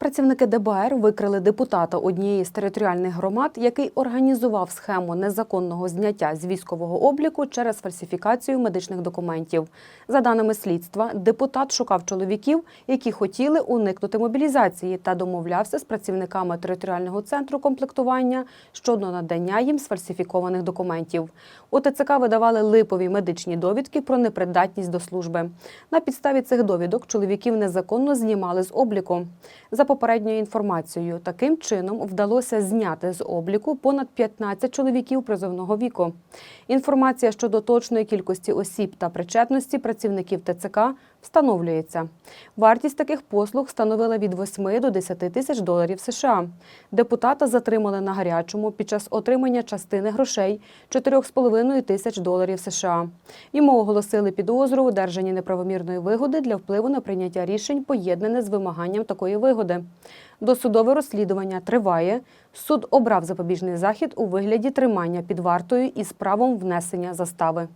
Працівники ДБР викрили депутата однієї з територіальних громад, який організував схему незаконного зняття з військового обліку через фальсифікацію медичних документів. За даними слідства, депутат шукав чоловіків, які хотіли уникнути мобілізації, та домовлявся з працівниками територіального центру комплектування щодо надання їм сфальсифікованих документів. У ТЦК видавали липові медичні довідки про непридатність до служби. На підставі цих довідок чоловіків незаконно знімали з обліку. За попередньою інформацією, таким чином вдалося зняти з обліку понад 15 чоловіків призовного віку. Інформація щодо точної кількості осіб та причетності працівників ТЦК встановлюється. Вартість таких послуг становила від 8 до 10 тисяч доларів США. Депутата затримали на гарячому під час отримання частини грошей 4,5 тисяч доларів США. Йому оголосили підозру у одержанні неправомірної вигоди для впливу на прийняття рішень, поєднане з вимаганням такої вигоди. Досудове розслідування триває. Суд обрав запобіжний захід у вигляді тримання під вартою із правом внесення застави.